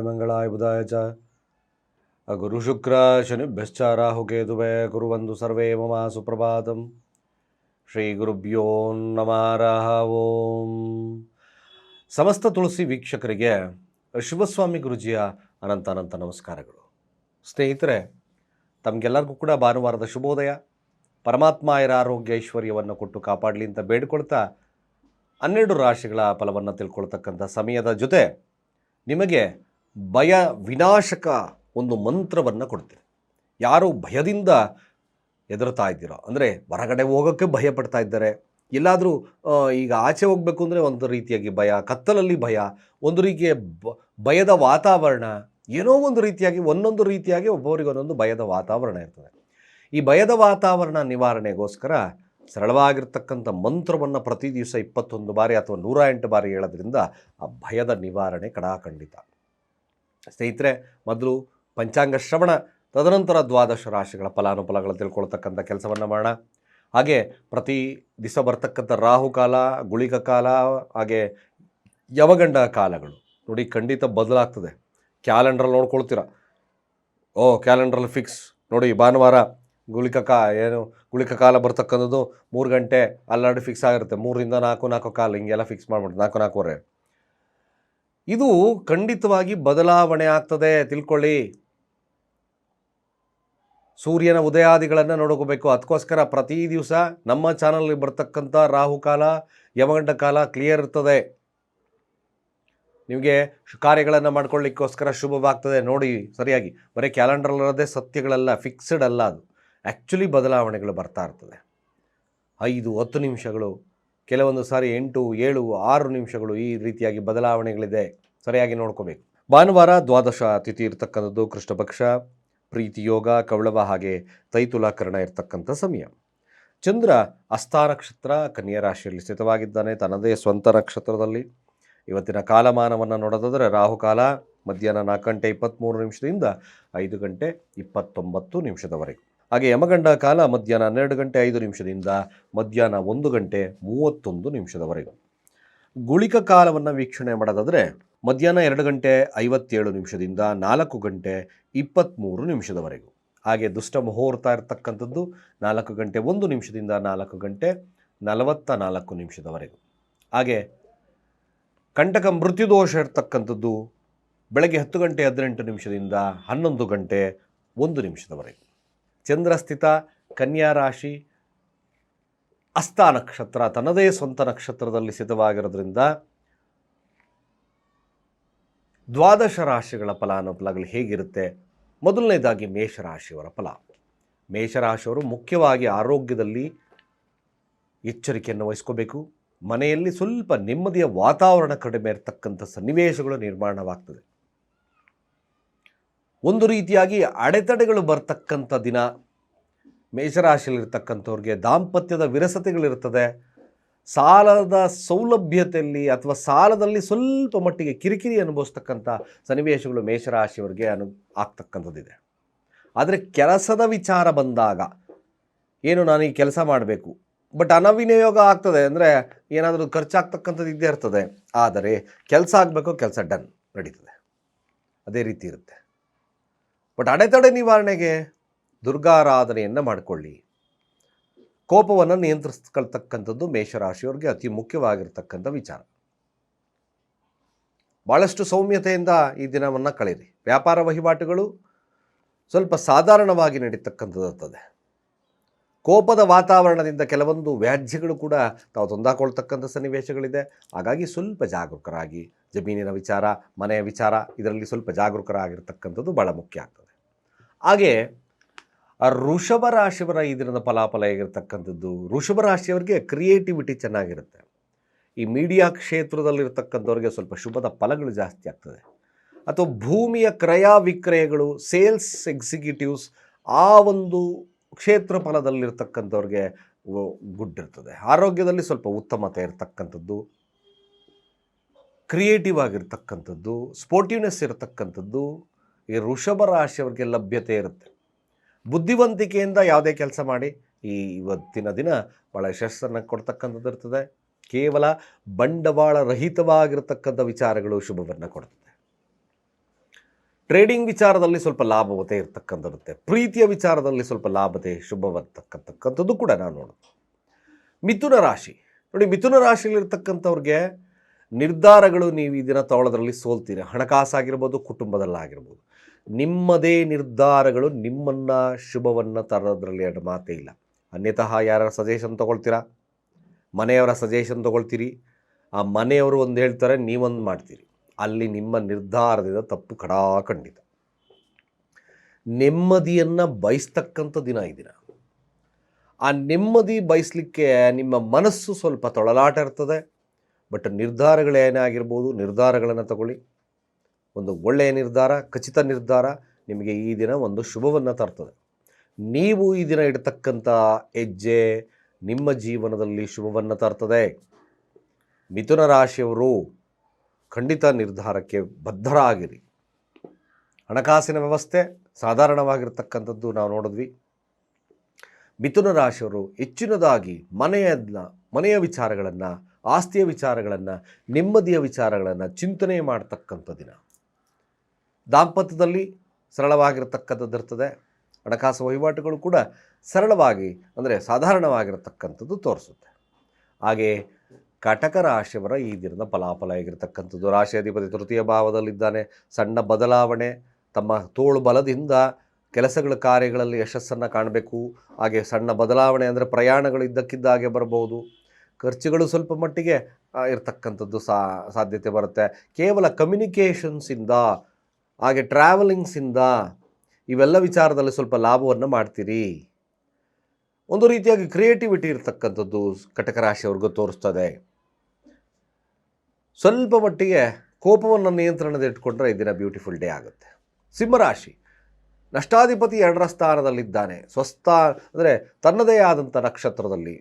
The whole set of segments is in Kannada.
ಮಂಗಳಾಯ ಬುಧಾಯ ಚ ಗುರು ಶುಕ್ರ ಶನಿಭ್ಯಶ್ಚ ರಾಹುಕೇತುವೆ ಗುರುವಂದು ಸರ್ವೇ ಮಮ ಸುಪ್ರಭಾತಂ ಶ್ರೀ ಗುರುಭ್ಯೋ ನಮಾರಾಹ ಓಂ ಸಮಸ್ತ ತುಳಸಿ ವೀಕ್ಷಕರಿಗೆ ಶಿವಸ್ವಾಮಿ ಗುರುಜಿಯ ಅನಂತ ಅನಂತ ನಮಸ್ಕಾರಗಳು. ಸ್ನೇಹಿತರೆ, ತಮಗೆಲ್ಲರಿಗೂ ಕೂಡ ಭಾನುವಾರದ ಶುಭೋದಯ. ಪರಮಾತ್ಮ ಇರ ಆರೋಗ್ಯ ಐಶ್ವರ್ಯವನ್ನು ಕೊಟ್ಟು ಕಾಪಾಡಲಿ ಅಂತ ಬೇಡಿಕೊಳ್ತಾ ಹನ್ನೆರಡು ರಾಶಿಗಳ ಫಲವನ್ನು ತಿಳ್ಕೊಳ್ತಕ್ಕಂಥ ಸಮಯದ ಜೊತೆ ನಿಮಗೆ ಭಯ ವಿನಾಶಕ ಒಂದು ಮಂತ್ರವನ್ನು ಕೊಡ್ತೀನಿ. ಯಾರು ಭಯದಿಂದ ಹೆದರ್ತಾ ಇದ್ದೀರೋ, ಅಂದರೆ ಹೊರಗಡೆ ಹೋಗೋಕ್ಕೆ ಭಯ ಪಡ್ತಾ ಇದ್ದಾರೆ, ಎಲ್ಲಾದರೂ ಈಗ ಆಚೆ ಹೋಗಬೇಕು ಅಂದರೆ ಒಂದು ರೀತಿಯಾಗಿ ಭಯ, ಕತ್ತಲಲ್ಲಿ ಭಯ, ಒಂದು ರೀತಿಯ ಭಯದ ವಾತಾವರಣ, ಏನೋ ಒಂದು ರೀತಿಯಾಗಿ, ಒಂದೊಂದು ರೀತಿಯಾಗಿ ಒಬ್ಬೊಬ್ಬರಿಗೆ ಒಂದೊಂದು ಭಯದ ವಾತಾವರಣ ಇರ್ತದೆ. ಈ ಭಯದ ವಾತಾವರಣ ನಿವಾರಣೆಗೋಸ್ಕರ ಸರಳವಾಗಿರ್ತಕ್ಕಂಥ ಮಂತ್ರವನ್ನು ಪ್ರತಿ ದಿವಸ ಇಪ್ಪತ್ತೊಂದು ಬಾರಿ ಅಥವಾ ನೂರ ಎಂಟು ಬಾರಿ ಹೇಳೋದ್ರಿಂದ ಆ ಭಯದ ನಿವಾರಣೆ ಕಡಾಖಂಡಿತ. ಸ್ನೇಹಿತರೆ, ಮೊದಲು ಪಂಚಾಂಗ ಶ್ರವಣ, ತದನಂತರ ದ್ವಾದಶ ರಾಶಿಗಳ ಫಲಾನುಫಲಗಳು ತಿಳ್ಕೊಳ್ತಕ್ಕಂಥ ಕೆಲಸವನ್ನು ಮಾಡೋಣ. ಹಾಗೆ ಪ್ರತಿ ದಿವಸ ಬರ್ತಕ್ಕಂಥ ರಾಹುಕಾಲ ಗುಳಿಕ ಕಾಲ, ಹಾಗೆ ಯವಗಂಡ ಕಾಲಗಳು. ನೋಡಿ, ಖಂಡಿತ ಬದಲಾಗ್ತದೆ. ಕ್ಯಾಲೆಂಡ್ರಲ್ಲಿ ನೋಡ್ಕೊಳ್ತೀರ. ಓ ಕ್ಯಾಲೆಂಡ್ರಲ್ಲಿ ಫಿಕ್ಸ್. ನೋಡಿ, ಭಾನುವಾರ ಗುಳಿಕ ಕಾ ಏನು, ಗುಳಿಕ ಕಾಲ ಬರ್ತಕ್ಕಂಥದ್ದು ಮೂರು ಗಂಟೆ ಅಲ್ಲಾಡಿ ಫಿಕ್ಸ್ ಆಗಿರುತ್ತೆ. ಮೂರರಿಂದ ನಾಲ್ಕು ನಾಲ್ಕು ಕಾಲ ಹಿಂಗೆಲ್ಲ ಫಿಕ್ಸ್ ಮಾಡ್ಬಿಟ್ಟು ನಾಲ್ಕು, ನಾಲ್ಕೂವರೆ. ಇದು ಖಂಡಿತವಾಗಿ ಬದಲಾವಣೆ ಆಗ್ತದೆ. ತಿಳ್ಕೊಳ್ಳಿ. ಸೂರ್ಯನ ಉದಯಾದಿಗಳನ್ನು ನೋಡ್ಕೋಬೇಕು. ಅದಕ್ಕೋಸ್ಕರ ಪ್ರತಿ ದಿವಸ ನಮ್ಮ ಚಾನಲ್ಗೆ ಬರ್ತಕ್ಕಂಥ ರಾಹುಕಾಲ ಯಮಗಂಡ ಕಾಲ ಕ್ಲಿಯರ್ ಇರ್ತದೆ. ನಿಮಗೆ ಕಾರ್ಯಗಳನ್ನು ಮಾಡ್ಕೊಳ್ಳಿಕ್ಕೋಸ್ಕರ ಶುಭವಾಗ್ತದೆ. ನೋಡಿ, ಸರಿಯಾಗಿ. ಬರೀ ಕ್ಯಾಲೆಂಡರಲ್ಲಿರೋದೇ ಸತ್ಯಗಳಲ್ಲ ಫಿಕ್ಸ್ಡ್ ಅಲ್ಲ ಅದು. ಆ್ಯಕ್ಚುಲಿ ಬದಲಾವಣೆಗಳು ಬರ್ತಾ ಇರ್ತದೆ. ಐದು, ಹತ್ತು ನಿಮಿಷಗಳು, ಕೆಲವೊಂದು ಸಾರಿ ಎಂಟು, ಏಳು, ಆರು ನಿಮಿಷಗಳು ಈ ರೀತಿಯಾಗಿ ಬದಲಾವಣೆಗಳಿದೆ. ಸರಿಯಾಗಿ ನೋಡ್ಕೋಬೇಕು. ಭಾನುವಾರ ದ್ವಾದಶ ತಿಥಿ ಇರತಕ್ಕಂಥದ್ದು ಕೃಷ್ಣಪಕ್ಷ ಪ್ರೀತಿಯೋಗ ಪ್ರೀತಿ ಯೋಗ ಕವಳವ ಹಾಗೆ ತೈತುಲಾಕರಣ ಇರತಕ್ಕಂಥ ಸಮಯ. ಚಂದ್ರ ಅಸ್ಥ ನಕ್ಷತ್ರ ಕನ್ಯಾ ರಾಶಿಯಲ್ಲಿ ಸ್ಥಿತವಾಗಿದ್ದಾನೆ, ತನ್ನದೇ ಸ್ವಂತ ನಕ್ಷತ್ರದಲ್ಲಿ. ಇವತ್ತಿನ ಕಾಲಮಾನವನ್ನು ನೋಡೋದಾದರೆ ರಾಹುಕಾಲ ಮಧ್ಯಾಹ್ನ ನಾಲ್ಕು ಗಂಟೆ ಇಪ್ಪತ್ತ್ಮೂರು ನಿಮಿಷದಿಂದ ಐದು ಗಂಟೆ ಇಪ್ಪತ್ತೊಂಬತ್ತು ನಿಮಿಷದವರೆಗೂ. ಹಾಗೆ ಯಮಗಂಡ ಕಾಲ ಮಧ್ಯಾಹ್ನ ಹನ್ನೆರಡು ಗಂಟೆ ಐದು ನಿಮಿಷದಿಂದ ಮಧ್ಯಾಹ್ನ ಒಂದು ಗಂಟೆ ಮೂವತ್ತೊಂದು ನಿಮಿಷದವರೆಗೂ. ಗುಳಿಕ ಕಾಲವನ್ನು ವೀಕ್ಷಣೆ ಮಾಡೋದಾದರೆ ಮಧ್ಯಾಹ್ನ ಎರಡು ಗಂಟೆ ಐವತ್ತೇಳು ನಿಮಿಷದಿಂದ ನಾಲ್ಕು ಗಂಟೆ ಇಪ್ಪತ್ತ್ಮೂರು ನಿಮಿಷದವರೆಗೂ. ಹಾಗೆ ದುಷ್ಟ ಮುಹೂರ್ತ ಇರತಕ್ಕಂಥದ್ದು ನಾಲ್ಕು ಗಂಟೆ ಒಂದು ನಿಮಿಷದಿಂದ ನಾಲ್ಕು ಗಂಟೆ ನಲವತ್ತ ನಾಲ್ಕು ನಿಮಿಷದವರೆಗೂ. ಹಾಗೆ ಕಂಟಕ ಮೃತ್ಯುದೋಷ ಇರತಕ್ಕಂಥದ್ದು ಬೆಳಗ್ಗೆ ಹತ್ತು ಗಂಟೆ ಹದಿನೆಂಟು ನಿಮಿಷದಿಂದ ಹನ್ನೊಂದು ಗಂಟೆ ಒಂದು ನಿಮಿಷದವರೆಗೂ. ಚಂದ್ರಸ್ಥಿತ, ಕನ್ಯಾ ರಾಶಿ, ಅಸ್ತ ನಕ್ಷತ್ರ, ತನ್ನದೇ ಸ್ವಂತ ನಕ್ಷತ್ರದಲ್ಲಿ ಸ್ಥಿತವಾಗಿರೋದ್ರಿಂದ ದ್ವಾದಶ ರಾಶಿಗಳ ಫಲಾನುಫಲಗಳು ಹೇಗಿರುತ್ತೆ? ಮೊದಲನೇದಾಗಿ ಮೇಷರಾಶಿಯವರ ಫಲ. ಮೇಷರಾಶಿಯವರು ಮುಖ್ಯವಾಗಿ ಆರೋಗ್ಯದಲ್ಲಿ ಎಚ್ಚರಿಕೆಯನ್ನು ವಹಿಸ್ಕೋಬೇಕು. ಮನೆಯಲ್ಲಿ ಸ್ವಲ್ಪ ನೆಮ್ಮದಿಯ ವಾತಾವರಣ ಕಡಿಮೆ ಇರತಕ್ಕಂಥ ಸನ್ನಿವೇಶಗಳು ನಿರ್ಮಾಣವಾಗ್ತದೆ. ಒಂದು ರೀತಿಯಾಗಿ ಅಡೆತಡೆಗಳು ಬರ್ತಕ್ಕಂಥ ದಿನ. ಮೇಷರಾಶಿಯಲ್ಲಿರ್ತಕ್ಕಂಥವ್ರಿಗೆ ದಾಂಪತ್ಯದ ವಿರಸತೆಗಳಿರ್ತದೆ ಸಾಲದ ಸೌಲಭ್ಯತೆಯಲ್ಲಿ ಅಥವಾ ಸಾಲದಲ್ಲಿ ಸ್ವಲ್ಪ ಮಟ್ಟಿಗೆ ಕಿರಿಕಿರಿ ಅನುಭವಿಸ್ತಕ್ಕಂಥ ಸನ್ನಿವೇಶಗಳು ಮೇಷರಾಶಿಯವರಿಗೆ ಅನು ಆಗ್ತಕ್ಕಂಥದ್ದಿದೆ. ಆದರೆ ಕೆಲಸದ ವಿಚಾರ ಬಂದಾಗ ಏನು ನಾನು ಈ ಕೆಲಸ ಮಾಡಬೇಕು? ಬಟ್ ಅನವಿನಿಯೋಗ ಆಗ್ತದೆ ಅಂದರೆ ಏನಾದರೂ ಖರ್ಚಾಗ್ತಕ್ಕಂಥದ್ದು ಇದ್ದೇ ಇರ್ತದೆ. ಆದರೆ ಕೆಲಸ ಆಗಬೇಕು ಕೆಲಸ ಡನ್ ನಡೀತದೆ. ಅದೇ ರೀತಿ ಇರುತ್ತೆ. ಬಟ್ ಅಡೆತಡೆ ನಿವಾರಣೆಗೆ ದುರ್ಗಾರಾಧನೆಯನ್ನು ಮಾಡಿಕೊಳ್ಳಿ. ಕೋಪವನ್ನು ನಿಯಂತ್ರಿಸ್ಕೊಳ್ತಕ್ಕಂಥದ್ದು ಮೇಷರಾಶಿಯವರಿಗೆ ಅತಿ ಮುಖ್ಯವಾಗಿರ್ತಕ್ಕಂಥ ವಿಚಾರ. ಭಾಳಷ್ಟು ಸೌಮ್ಯತೆಯಿಂದ ಈ ದಿನವನ್ನು ಕಳೀರಿ ವ್ಯಾಪಾರ ವಹಿವಾಟುಗಳು ಸ್ವಲ್ಪ ಸಾಧಾರಣವಾಗಿ ನಡೀತಕ್ಕಂಥದ್ದಾಗ್ತದೆ ಕೋಪದ ವಾತಾವರಣದಿಂದ ಕೆಲವೊಂದು ವ್ಯಾಜ್ಯಗಳು ಕೂಡ ತಾವು ತೊಂದಾಕೊಳ್ತಕ್ಕಂಥ ಸನ್ನಿವೇಶಗಳಿದೆ. ಹಾಗಾಗಿ ಸ್ವಲ್ಪ ಜಾಗರೂಕರಾಗಿ ಜಮೀನಿನ ವಿಚಾರ, ಮನೆಯ ವಿಚಾರ, ಇದರಲ್ಲಿ ಸ್ವಲ್ಪ ಜಾಗರೂಕರಾಗಿರ್ತಕ್ಕಂಥದ್ದು ಭಾಳ ಮುಖ್ಯ ಆಗ್ತದೆ. ಹಾಗೆ ಋಷಭ ರಾಶಿಯವರ ಈ ದಿನದ ಫಲಾಫಲ ಹೇಗಿರ್ತಕ್ಕಂಥದ್ದು? ಋಷಭ ರಾಶಿಯವರಿಗೆ ಕ್ರಿಯೇಟಿವಿಟಿ ಚೆನ್ನಾಗಿರುತ್ತೆ. ಈ ಮೀಡಿಯಾ ಕ್ಷೇತ್ರದಲ್ಲಿರ್ತಕ್ಕಂಥವ್ರಿಗೆ ಸ್ವಲ್ಪ ಶುಭದ ಫಲಗಳು ಜಾಸ್ತಿ ಆಗ್ತದೆ. ಅಥವಾ ಭೂಮಿಯ ಕ್ರಯ ವಿಕ್ರಯಗಳು ಸೇಲ್ಸ್ ಎಕ್ಸಿಕ್ಯೂಟಿವ್ಸ್ ಆ ಒಂದು ಕ್ಷೇತ್ರ ಫಲದಲ್ಲಿರ್ತಕ್ಕಂಥವ್ರಿಗೆ ಗುಡ್ ಇರ್ತದೆ. ಆರೋಗ್ಯದಲ್ಲಿ ಸ್ವಲ್ಪ ಉತ್ತಮತೆ ಇರತಕ್ಕಂಥದ್ದು. ಕ್ರಿಯೇಟಿವ್ ಆಗಿರ್ತಕ್ಕಂಥದ್ದು ಸ್ಪೋರ್ಟಿವ್ನೆಸ್ ಇರತಕ್ಕಂಥದ್ದು, ಈ ಋಷಭ ರಾಶಿಯವರಿಗೆ ಲಭ್ಯತೆ ಇರುತ್ತೆ. ಬುದ್ಧಿವಂತಿಕೆಯಿಂದ ಯಾವುದೇ ಕೆಲಸ ಮಾಡಿ, ಈ ಇವತ್ತಿನ ದಿನ ಭಾಳ ಯಶಸ್ಸನ್ನು ಕೊಡ್ತಕ್ಕಂಥದ್ದು ಇರ್ತದೆ. ಕೇವಲ ಬಂಡವಾಳ ರಹಿತವಾಗಿರ್ತಕ್ಕಂಥ ವಿಚಾರಗಳು ಶುಭವನ್ನು ಕೊಡ್ತದೆ. ಟ್ರೇಡಿಂಗ್ ವಿಚಾರದಲ್ಲಿ ಸ್ವಲ್ಪ ಲಾಭವತೆ ಇರ್ತಕ್ಕಂಥರುತ್ತೆ ಪ್ರೀತಿಯ ವಿಚಾರದಲ್ಲಿ ಸ್ವಲ್ಪ ಲಾಭತೆ ಶುಭವರ್ತಕ್ಕಂಥದ್ದು ಕೂಡ ನಾವು ನೋಡೋದು. ಮಿಥುನ ರಾಶಿ. ನೋಡಿ, ಮಿಥುನ ರಾಶಿಯಲ್ಲಿರ್ತಕ್ಕಂಥವ್ರಿಗೆ ನಿರ್ಧಾರಗಳು ನೀವು ಈ ದಿನ ತಗೊಳ್ಳೋದ್ರಲ್ಲಿ ಸೋಲ್ತೀರಿ. ಹಣಕಾಸಾಗಿರ್ಬೋದು, ಕುಟುಂಬದಲ್ಲಾಗಿರ್ಬೋದು. ನಿಮ್ಮದೇ ನಿರ್ಧಾರಗಳು ನಿಮ್ಮನ್ನು ಶುಭವನ್ನು ತರೋದ್ರಲ್ಲಿ ಎರಡು ಮಾತೇ ಇಲ್ಲ. ಅನ್ಯತಃ ಯಾರ ಸಜೆಷನ್ ತೊಗೊಳ್ತೀರಾ? ಮನೆಯವರ ಸಜೆಷನ್ ತೊಗೊಳ್ತೀರಿ. ಆ ಮನೆಯವರು ಒಂದು ಹೇಳ್ತಾರೆ, ನೀವೊಂದು ಮಾಡ್ತೀರಿ. ಅಲ್ಲಿ ನಿಮ್ಮ ನಿರ್ಧಾರದಿಂದ ತಪ್ಪು ಕಡಾ ಕಡಾಖಂಡಿತ ನೆಮ್ಮದಿಯನ್ನು ಬಯಸ್ತಕ್ಕಂಥ ದಿನ ಈ ಆ ನೆಮ್ಮದಿ ಬಯಸಲಿಕ್ಕೆ ನಿಮ್ಮ ಮನಸ್ಸು ಸ್ವಲ್ಪ ತೊಳಲಾಟ ಇರ್ತದೆ. ಬಟ್ ನಿರ್ಧಾರಗಳೇನೇ ಆಗಿರ್ಬೋದು ನಿರ್ಧಾರಗಳನ್ನು ತಗೊಳ್ಳಿ. ಒಂದು ಒಳ್ಳೆಯ ನಿರ್ಧಾರ, ಖಚಿತ ನಿರ್ಧಾರ ನಿಮಗೆ ಈ ದಿನ ಒಂದು ಶುಭವನ್ನು ತರ್ತದೆ. ನೀವು ಈ ದಿನ ಇಡತಕ್ಕಂಥ ಹೆಜ್ಜೆ ನಿಮ್ಮ ಜೀವನದಲ್ಲಿ ಶುಭವನ್ನು ತರ್ತದೆ. ಮಿಥುನ ರಾಶಿಯವರು ಖಂಡಿತ ನಿರ್ಧಾರಕ್ಕೆ ಬದ್ಧರಾಗಿರಿ. ಹಣಕಾಸಿನ ವ್ಯವಸ್ಥೆ ಸಾಧಾರಣವಾಗಿರ್ತಕ್ಕಂಥದ್ದು ನಾವು ನೋಡಿದ್ವಿ. ಮಿಥುನ ರಾಶಿಯವರು ಹೆಚ್ಚಿನದಾಗಿ ಮನೆಯನ್ನ ಮನೆಯ ವಿಚಾರಗಳನ್ನು ಆಸ್ತಿಯ ವಿಚಾರಗಳನ್ನು, ನೆಮ್ಮದಿಯ ವಿಚಾರಗಳನ್ನು, ಚಿಂತನೆ ಮಾಡತಕ್ಕಂಥ ದಿನ. ದಾಂಪತ್ಯದಲ್ಲಿ ಸರಳವಾಗಿರ್ತಕ್ಕಂಥದ್ದು ಇರ್ತದೆ. ಹಣಕಾಸು ವಹಿವಾಟುಗಳು ಕೂಡ ಸರಳವಾಗಿ, ಅಂದರೆ ಸಾಧಾರಣವಾಗಿರತಕ್ಕಂಥದ್ದು ತೋರಿಸುತ್ತೆ. ಹಾಗೆಯೇ ಕಟಕ ರಾಶಿಯವರ ಈ ದಿನದ ಫಲಾಫಲ ಆಗಿರ್ತಕ್ಕಂಥದ್ದು ರಾಶಿಯಾಧಿಪತಿ ತೃತೀಯ ಭಾವದಲ್ಲಿದ್ದಾನೆ. ಸಣ್ಣ ಬದಲಾವಣೆ, ತಮ್ಮ ತೋಳು ಬಲದಿಂದ ಕೆಲಸಗಳ ಕಾರ್ಯಗಳಲ್ಲಿ ಯಶಸ್ಸನ್ನು ಕಾಣಬೇಕು. ಹಾಗೆ ಸಣ್ಣ ಬದಲಾವಣೆ ಅಂದರೆ ಪ್ರಯಾಣಗಳು ಇದ್ದಕ್ಕಿದ್ದ ಹಾಗೆ ಬರಬಹುದು. ಖರ್ಚುಗಳು ಸ್ವಲ್ಪ ಮಟ್ಟಿಗೆ ಇರತಕ್ಕಂಥದ್ದು ಸಾಧ್ಯತೆ ಬರುತ್ತೆ. ಕೇವಲ ಕಮ್ಯುನಿಕೇಷನ್ಸಿಂದ ಹಾಗೆ ಟ್ರಾವೆಲಿಂಗ್ಸಿಂದ ಇವೆಲ್ಲ ವಿಚಾರದಲ್ಲಿ ಸ್ವಲ್ಪ ಲಾಭವನ್ನು ಮಾಡ್ತೀರಿ. ಒಂದು ರೀತಿಯಾಗಿ ಕ್ರಿಯೇಟಿವಿಟಿ ಇರತಕ್ಕಂಥದ್ದು ಕಟಕ ರಾಶಿಯವ್ರಿಗೂ ತೋರಿಸ್ತದೆ. ಸ್ವಲ್ಪ ಮಟ್ಟಿಗೆ ಕೋಪವನ್ನು ನಿಯಂತ್ರಣದ ಇಟ್ಕೊಂಡ್ರೆ ಈ ದಿನ ಬ್ಯೂಟಿಫುಲ್ ಡೇ ಆಗುತ್ತೆ. ಸಿಂಹರಾಶಿ ನಷ್ಟಾಧಿಪತಿ ಎರಡರ ಸ್ಥಾನದಲ್ಲಿದ್ದಾನೆ. ಸ್ವಸ್ಥ ಅಂದರೆ ತನ್ನದೇ ಆದಂಥ ನಕ್ಷತ್ರದಲ್ಲಿ.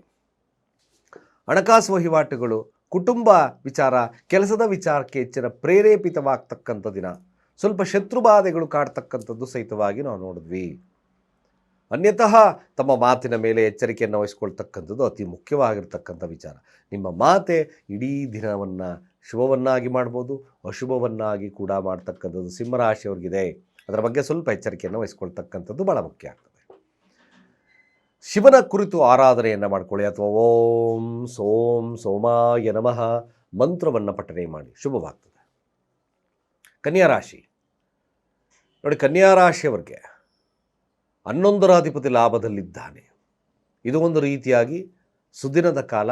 ಹಣಕಾಸು ವಹಿವಾಟುಗಳು, ಕುಟುಂಬ ವಿಚಾರ, ಕೆಲಸದ ವಿಚಾರಕ್ಕೆ ಹೆಚ್ಚಿನ ಪ್ರೇರೇಪಿತವಾಗ್ತಕ್ಕಂಥ ದಿನ. ಸ್ವಲ್ಪ ಶತ್ರುಬಾಧೆಗಳು ಕಾಡ್ತಕ್ಕಂಥದ್ದು ಸಹಿತವಾಗಿ ನಾವು ನೋಡಿದ್ವಿ. ಅನ್ಯತಃ ತಮ್ಮ ಮಾತಿನ ಮೇಲೆ ಎಚ್ಚರಿಕೆಯನ್ನು ವಹಿಸ್ಕೊಳ್ತಕ್ಕಂಥದ್ದು ಅತಿ ಮುಖ್ಯವಾಗಿರ್ತಕ್ಕಂಥ ವಿಚಾರ. ನಿಮ್ಮ ಮಾತೆ ಇಡೀ ದಿನವನ್ನು ಶುಭವನ್ನಾಗಿ ಮಾಡ್ಬೋದು, ಅಶುಭವನ್ನಾಗಿ ಕೂಡ ಮಾಡ್ತಕ್ಕಂಥದ್ದು ಸಿಂಹರಾಶಿಯವ್ರಿಗಿದೆ. ಅದರ ಬಗ್ಗೆ ಸ್ವಲ್ಪ ಎಚ್ಚರಿಕೆಯನ್ನು ವಹಿಸ್ಕೊಳ್ತಕ್ಕಂಥದ್ದು ಭಾಳ ಮುಖ್ಯ ಆಗ್ತದೆ. ಶಿವನ ಕುರಿತು ಆರಾಧನೆಯನ್ನು ಮಾಡಿಕೊಳ್ಳಿ ಅಥವಾ ಓಂ ಸೋಂ ಸೋಮಾಯ ನಮಃ ಮಂತ್ರವನ್ನು ಪಠನೆ ಮಾಡಿ. ಶುಭವಾಗ್ತದೆ. ಕನ್ಯಾ ರಾಶಿ. ನೋಡಿ, ಕನ್ಯಾ ರಾಶಿಯವರಿಗೆ ಹನ್ನೊಂದರ ಅಧಿಪತಿ ಲಾಭದಲ್ಲಿದ್ದಾನೆ. ಇದು ಒಂದು ರೀತಿಯಾಗಿ ಸುದಿನದ ಕಾಲ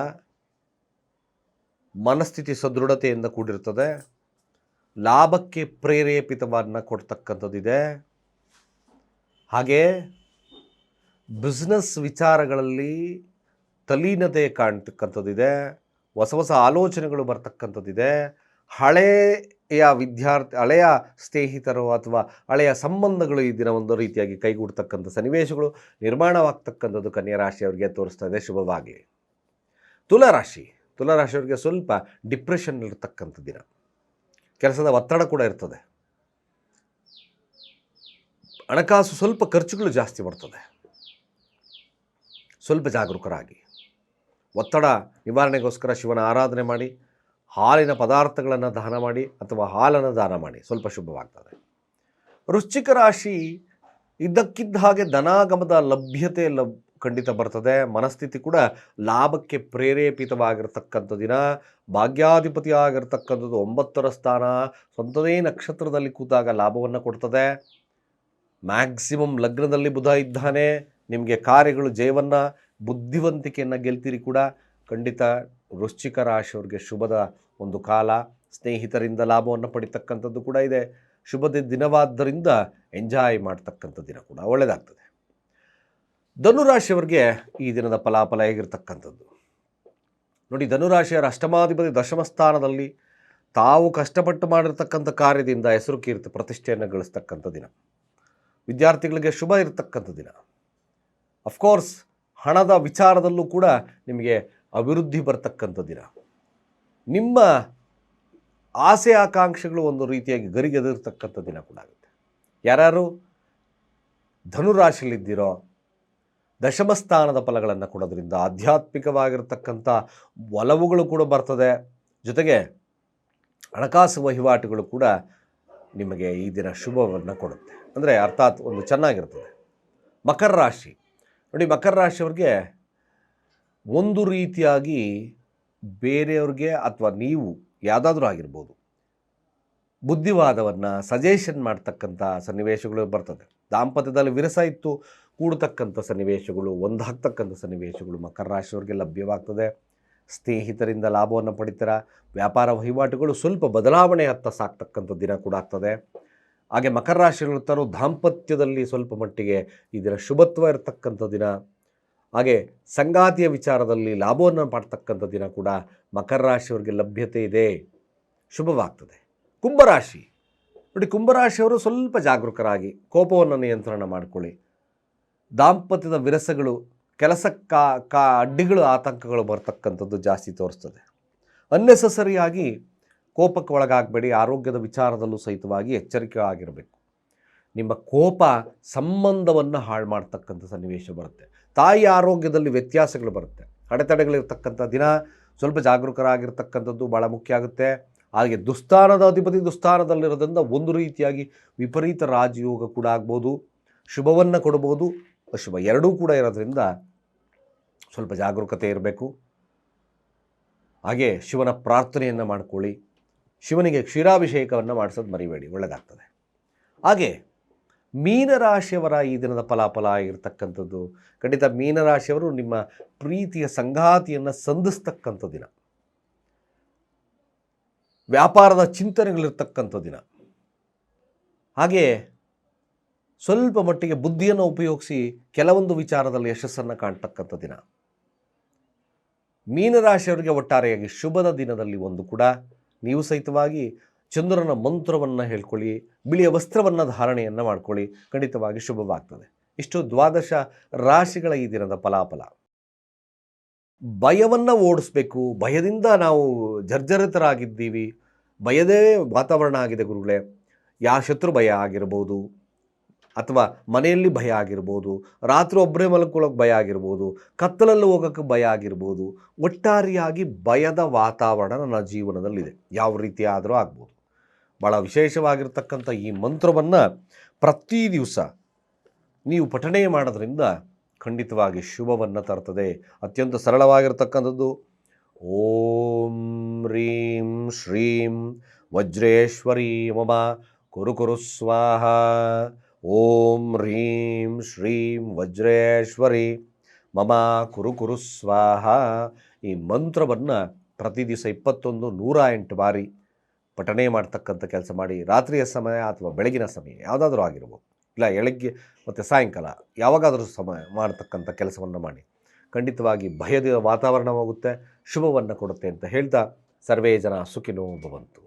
ಮನಸ್ಥಿತಿ ಸದೃಢತೆಯಿಂದ ಕೂಡಿರ್ತದೆ ಲಾಭಕ್ಕೆ ಪ್ರೇರೇಪಿತವನ್ನು ಕೊಡ್ತಕ್ಕಂಥದ್ದಿದೆ. ಹಾಗೆ ಬಿಸ್ನೆಸ್ ವಿಚಾರಗಳಲ್ಲಿ ತಲೀನತೆ ಕಾಣ್ತಕ್ಕಂಥದ್ದಿದೆ. ಹೊಸ ಹೊಸ ಆಲೋಚನೆಗಳು ಬರ್ತಕ್ಕಂಥದ್ದಿದೆ. ಹಳೆಯ ವಿದ್ಯಾರ್ಥಿ, ಹಳೆಯ ಸ್ನೇಹಿತರು ಅಥವಾ ಹಳೆಯ ಸಂಬಂಧಗಳು ಈ ದಿನ ಒಂದು ರೀತಿಯಾಗಿ ಕೈಗೂಡ್ತಕ್ಕಂಥ ಸನ್ನಿವೇಶಗಳು ನಿರ್ಮಾಣವಾಗ್ತಕ್ಕಂಥದ್ದು ಕನ್ಯಾ ರಾಶಿಯವರಿಗೆ ತೋರಿಸ್ತಾ ಇದೆ. ಶುಭವಾಗಿ ತುಲಾರಾಶಿ ತುಲಾರಾಶಿಯವರಿಗೆ ಸ್ವಲ್ಪ ಡಿಪ್ರೆಷನ್ ಇರತಕ್ಕಂಥ ದಿನ. ಕೆಲಸದ ಒತ್ತಡ ಕೂಡ ಇರ್ತದೆ. ಹಣಕಾಸು ಸ್ವಲ್ಪ ಖರ್ಚುಗಳು ಜಾಸ್ತಿ ಬರ್ತದೆ. ಸ್ವಲ್ಪ ಜಾಗರೂಕರಾಗಿ. ಒತ್ತಡ ನಿವಾರಣೆಗೋಸ್ಕರ ಶಿವನ ಆರಾಧನೆ ಮಾಡಿ, ಹಾಲಿನ ಪದಾರ್ಥಗಳನ್ನು ದಾನ ಮಾಡಿ ಅಥವಾ ಹಾಲನ್ನು ದಾನ ಮಾಡಿ, ಸ್ವಲ್ಪ ಶುಭವಾಗ್ತದೆ. ವೃಶ್ಚಿಕ ರಾಶಿ ಇದ್ದಕ್ಕಿದ್ದ ಹಾಗೆ ಧನಾಗಮದ ಲಭ್ಯತೆ ಲಭ್ ಖಂಡಿತ ಬರ್ತದೆ. ಮನಸ್ಥಿತಿ ಕೂಡ ಲಾಭಕ್ಕೆ ಪ್ರೇರೇಪಿತವಾಗಿರ್ತಕ್ಕಂಥ ದಿನ. ಭಾಗ್ಯಾಧಿಪತಿ ಆಗಿರ್ತಕ್ಕಂಥದ್ದು ಒಂಬತ್ತರ ಸ್ಥಾನ. ಸ್ವಂತದೇ ನಕ್ಷತ್ರದಲ್ಲಿ ಕೂತಾಗ ಲಾಭವನ್ನು ಕೊಡ್ತದೆ. ಮ್ಯಾಕ್ಸಿಮಮ್ ಲಗ್ನದಲ್ಲಿ ಬುಧ ಇದ್ದಾನೆ. ನಿಮಗೆ ಕಾರ್ಯಗಳು ಜಯವನ್ನು ಬುದ್ಧಿವಂತಿಕೆಯನ್ನು ಗೆಲ್ತೀರಿ ಕೂಡ. ಖಂಡಿತ ವೃಶ್ಚಿಕ ರಾಶಿಯವ್ರಿಗೆ ಶುಭದ ಒಂದು ಕಾಲ, ಸ್ನೇಹಿತರಿಂದ ಲಾಭವನ್ನು ಪಡಿತಕ್ಕಂಥದ್ದು ಕೂಡ ಇದೆ. ಶುಭದ ದಿನವಾದ್ದರಿಂದ ಎಂಜಾಯ್ ಮಾಡ್ತಕ್ಕಂಥ ದಿನ ಕೂಡ ಒಳ್ಳೆಯದಾಗ್ತದೆ ಧನುರಾಶಿಯವರಿಗೆ ಈ ದಿನದ ಫಲಾಫಲ ಹೇಗಿರ್ತಕ್ಕಂಥದ್ದು? ನೋಡಿ, ಧನುರಾಶಿಯವರ ಅಷ್ಟಮಾಧಿಪತಿ ದಶಮ ಸ್ಥಾನದಲ್ಲಿ ತಾವು ಕಷ್ಟಪಟ್ಟು ಮಾಡಿರ್ತಕ್ಕಂಥ ಕಾರ್ಯದಿಂದ ಹೆಸರು ಕೀರ್ತಿ ಪ್ರತಿಷ್ಠೆಯನ್ನು ಗಳಿಸ್ತಕ್ಕಂಥ ದಿನ. ವಿದ್ಯಾರ್ಥಿಗಳಿಗೆ ಶುಭ ಇರತಕ್ಕಂಥ ದಿನ. ಅಫ್ಕೋರ್ಸ್ ಹಣದ ವಿಚಾರದಲ್ಲೂ ಕೂಡ ನಿಮಗೆ ಅಭಿವೃದ್ಧಿ ಬರ್ತಕ್ಕಂಥ ದಿನ. ನಿಮ್ಮ ಆಸೆ ಆಕಾಂಕ್ಷೆಗಳು ಒಂದು ರೀತಿಯಾಗಿ ಗರಿಗೆದಿರ್ತಕ್ಕಂಥ ದಿನ ಕೂಡ ಆಗುತ್ತೆ. ಯಾರ್ಯಾರು ಧನುರಾಶಿಯಲ್ಲಿದ್ದೀರೋ ದಶಮಸ್ಥಾನದ ಫಲಗಳನ್ನು ಕೊಡೋದ್ರಿಂದ ಆಧ್ಯಾತ್ಮಿಕವಾಗಿರ್ತಕ್ಕಂಥ ಒಲವುಗಳು ಕೂಡ ಬರ್ತದೆ. ಜೊತೆಗೆ ಹಣಕಾಸು ವಹಿವಾಟುಗಳು ಕೂಡ ನಿಮಗೆ ಈ ದಿನ ಶುಭವನ್ನು ಕೊಡುತ್ತೆ. ಅಂದರೆ ಅರ್ಥಾತ್ ಒಂದು ಚೆನ್ನಾಗಿರ್ತದೆ. ಮಕರ ರಾಶಿ. ನೋಡಿ, ಮಕರ ರಾಶಿಯವ್ರಿಗೆ ಒಂದು ರೀತಿಯಾಗಿ ಬೇರೆಯವ್ರಿಗೆ ಅಥವಾ ನೀವು ಯಾವುದಾದ್ರೂ ಆಗಿರ್ಬೋದು, ಬುದ್ಧಿವಾದವನ್ನು ಸಜೆಷನ್ ಮಾಡ್ತಕ್ಕಂಥ ಸನ್ನಿವೇಶಗಳು ಬರ್ತದೆ. ದಾಂಪತ್ಯದಲ್ಲಿ ವಿರಸ ಇತ್ತು, ಕೂಡತಕ್ಕಂಥ ಸನ್ನಿವೇಶಗಳು, ಒಂದಾಗ್ತಕ್ಕಂಥ ಸನ್ನಿವೇಶಗಳು ಮಕರ ರಾಶಿಯವ್ರಿಗೆ ಲಭ್ಯವಾಗ್ತದೆ. ಸ್ನೇಹಿತರಿಂದ ಲಾಭವನ್ನು ಪಡಿತೀರ? ವ್ಯಾಪಾರ ವಹಿವಾಟುಗಳು ಸ್ವಲ್ಪ ಬದಲಾವಣೆ ಹತ್ತ ಸಾಕ್ತಕ್ಕಂಥ ದಿನ ಕೂಡ ಆಗ್ತದೆ. ಹಾಗೆ ಮಕರ ರಾಶಿಯಲ್ಲಿರ್ತಾರೋ ದಾಂಪತ್ಯದಲ್ಲಿ ಸ್ವಲ್ಪ ಮಟ್ಟಿಗೆ ಈ ದಿನ ಶುಭತ್ವ ಇರತಕ್ಕಂಥ ದಿನ. ಹಾಗೆ ಸಂಗಾತಿಯ ವಿಚಾರದಲ್ಲಿ ಲಾಭವನ್ನು ಮಾಡ್ತಕ್ಕಂಥ ದಿನ ಕೂಡ ಮಕರ ರಾಶಿಯವರಿಗೆ ಲಭ್ಯತೆ ಇದೆ. ಶುಭವಾಗ್ತದೆ. ಕುಂಭರಾಶಿ ನೋಡಿ ಕುಂಭರಾಶಿಯವರು ಸ್ವಲ್ಪ ಜಾಗರೂಕರಾಗಿ ಕೋಪವನ್ನು ನಿಯಂತ್ರಣ ಮಾಡಿಕೊಳ್ಳಿ. ದಾಂಪತ್ಯದ ವಿರಸಗಳು, ಕೆಲಸಕ್ಕ ಕಾ ಅಡ್ಡಿಗಳು, ಆತಂಕಗಳು ಬರ್ತಕ್ಕಂಥದ್ದು ಜಾಸ್ತಿ ತೋರಿಸ್ತದೆ. ಅನ್ನೆಸಸರಿಯಾಗಿ ಕೋಪಕ್ಕೆ ಒಳಗಾಗಬೇಡಿ ಆರೋಗ್ಯದ ವಿಚಾರದಲ್ಲೂ ಸಹಿತವಾಗಿ ಎಚ್ಚರಿಕೆ ಆಗಿರಬೇಕು ನಿಮ್ಮ ಕೋಪ ಸಂಬಂಧವನ್ನು ಹಾಳು ಮಾಡ್ತಕ್ಕಂಥ ಸನ್ನಿವೇಶ ಬರುತ್ತೆ. ತಾಯಿ ಆರೋಗ್ಯದಲ್ಲಿ ವ್ಯತ್ಯಾಸಗಳು ಬರುತ್ತೆ. ಅಡೆತಡೆಗಳಿರ್ತಕ್ಕಂಥ ದಿನ ಸ್ವಲ್ಪ ಜಾಗರೂಕರಾಗಿರ್ತಕ್ಕಂಥದ್ದು ಭಾಳ ಮುಖ್ಯ ಆಗುತ್ತೆ. ಹಾಗೆ ದುಸ್ಥಾನದ ಅಧಿಪತಿ ದುಸ್ಥಾನದಲ್ಲಿರೋದ್ರಿಂದ ಒಂದು ರೀತಿಯಾಗಿ ವಿಪರೀತ ರಾಜಯೋಗ ಕೂಡ ಆಗ್ಬೋದು, ಶುಭವನ್ನು ಕೊಡ್ಬೋದು, ಅಶುಭ ಎರಡೂ ಕೂಡ ಇರೋದ್ರಿಂದ ಸ್ವಲ್ಪ ಜಾಗರೂಕತೆ ಇರಬೇಕು. ಹಾಗೆ ಶಿವನ ಪ್ರಾರ್ಥನೆಯನ್ನು ಮಾಡ್ಕೊಳ್ಳಿ. ಶಿವನಿಗೆ ಕ್ಷೀರಾಭಿಷೇಕವನ್ನು ಮಾಡಿಸೋದು ಮರಿಬೇಡಿ ಒಳ್ಳೆಯದಾಗ್ತದೆ ಹಾಗೆ ಮೀನರಾಶಿಯವರ ಈ ದಿನದ ಫಲಾಫಲ ಆಗಿರ್ತಕ್ಕಂಥದ್ದು, ಖಂಡಿತ ಮೀನರಾಶಿಯವರು ನಿಮ್ಮ ಪ್ರೀತಿಯ ಸಂಗಾತಿಯನ್ನು ಸಂಧಿಸ್ತಕ್ಕಂಥ ದಿನ. ವ್ಯಾಪಾರದ ಚಿಂತನೆಗಳಿರ್ತಕ್ಕಂಥ ದಿನ. ಹಾಗೆ ಸ್ವಲ್ಪ ಮಟ್ಟಿಗೆ ಬುದ್ಧಿಯನ್ನು ಉಪಯೋಗಿಸಿ ಕೆಲವೊಂದು ವಿಚಾರದಲ್ಲಿ ಯಶಸ್ಸನ್ನು ಕಾಣ್ತಕ್ಕಂಥ ದಿನ. ಮೀನರಾಶಿಯವರಿಗೆ ಒಟ್ಟಾರೆಯಾಗಿ ಶುಭದ ದಿನದಲ್ಲಿ ಒಂದು ಕೂಡ. ನೀವು ಸಹಿತವಾಗಿ ಚಂದ್ರನ ಮಂತ್ರವನ್ನು ಹೇಳ್ಕೊಳ್ಳಿ, ಬಿಳಿಯ ವಸ್ತ್ರವನ್ನು ಧಾರಣೆಯನ್ನು ಮಾಡ್ಕೊಳ್ಳಿ. ಖಂಡಿತವಾಗಿ ಶುಭವಾಗ್ತದೆ. ಇಷ್ಟು ದ್ವಾದಶ ರಾಶಿಗಳ ಈ ದಿನದ ಫಲಾಫಲ. ಭಯವನ್ನು ಓಡಿಸ್ಬೇಕು. ಭಯದಿಂದ ನಾವು ಜರ್ಜರಿತರಾಗಿದ್ದೀವಿ. ಭಯದೇ ವಾತಾವರಣ ಆಗಿದೆ ಗುರುಗಳೇ. ಯಾ ಶತ್ರು ಭಯ ಆಗಿರ್ಬೋದು. ಅಥವಾ ಮನೆಯಲ್ಲಿ ಭಯ ಆಗಿರ್ಬೋದು, ರಾತ್ರಿ ಒಬ್ಬರೇ ಮಲ್ಕೊಳ್ಳೋಕೆ ಭಯ ಆಗಿರ್ಬೋದು, ಕತ್ತಲಲ್ಲಿ ಹೋಗೋಕ್ಕೆ ಭಯ ಆಗಿರ್ಬೋದು, ಒಟ್ಟಾರೆಯಾಗಿ ಭಯದ ವಾತಾವರಣ ನನ್ನ ಜೀವನದಲ್ಲಿದೆ. ಯಾವ ರೀತಿ ಆದರೂ ಆಗ್ಬೋದು. ಭಾಳ ವಿಶೇಷವಾಗಿರ್ತಕ್ಕಂಥ ಈ ಮಂತ್ರವನ್ನು ಪ್ರತಿ ದಿವಸ ನೀವು ಪಠಣೆ ಮಾಡೋದ್ರಿಂದ ಖಂಡಿತವಾಗಿ ಶುಭವನ್ನು ತರ್ತದೆ. ಅತ್ಯಂತ ಸರಳವಾಗಿರ್ತಕ್ಕಂಥದ್ದು. ಓಂ ರೀಂ ಶ್ರೀಂ ವಜ್ರೇಶ್ವರಿ ಮಮ ಕುರು ಸ್ವಾಹ. ಓಂ ಹ್ರೀಂ ಶ್ರೀಂ ವಜ್ರೇಶ್ವರಿ ಮಮ ಕುರು ಕುರು ಸ್ವಾಹ ಈ ಮಂತ್ರವನ್ನು ಪ್ರತಿ ದಿವಸ ಇಪ್ಪತ್ತೊಂದು ನೂರ ಎಂಟು ಬಾರಿ ಪಠಣೆ ಮಾಡ್ತಕ್ಕಂಥ ಕೆಲಸ ಮಾಡಿ, ರಾತ್ರಿಯ ಸಮಯ ಅಥವಾ ಬೆಳಗಿನ ಸಮಯ ಯಾವುದಾದ್ರೂ ಆಗಿರ್ಬೋದು. ಇಲ್ಲ ಎಳಗ್ಗೆ ಮತ್ತು ಸಾಯಂಕಾಲ ಯಾವಾಗಾದರೂ ಸಮಯ ಮಾಡ್ತಕ್ಕಂಥ ಕೆಲಸವನ್ನು ಮಾಡಿ. ಖಂಡಿತವಾಗಿ ಭಯದ ವಾತಾವರಣವಾಗುತ್ತೆ, ಶುಭವನ್ನು ಕೊಡುತ್ತೆ ಅಂತ ಹೇಳ್ತಾ ಸರ್ವೇ ಜನ ಸುಖಿನೋ ಭವಂತು.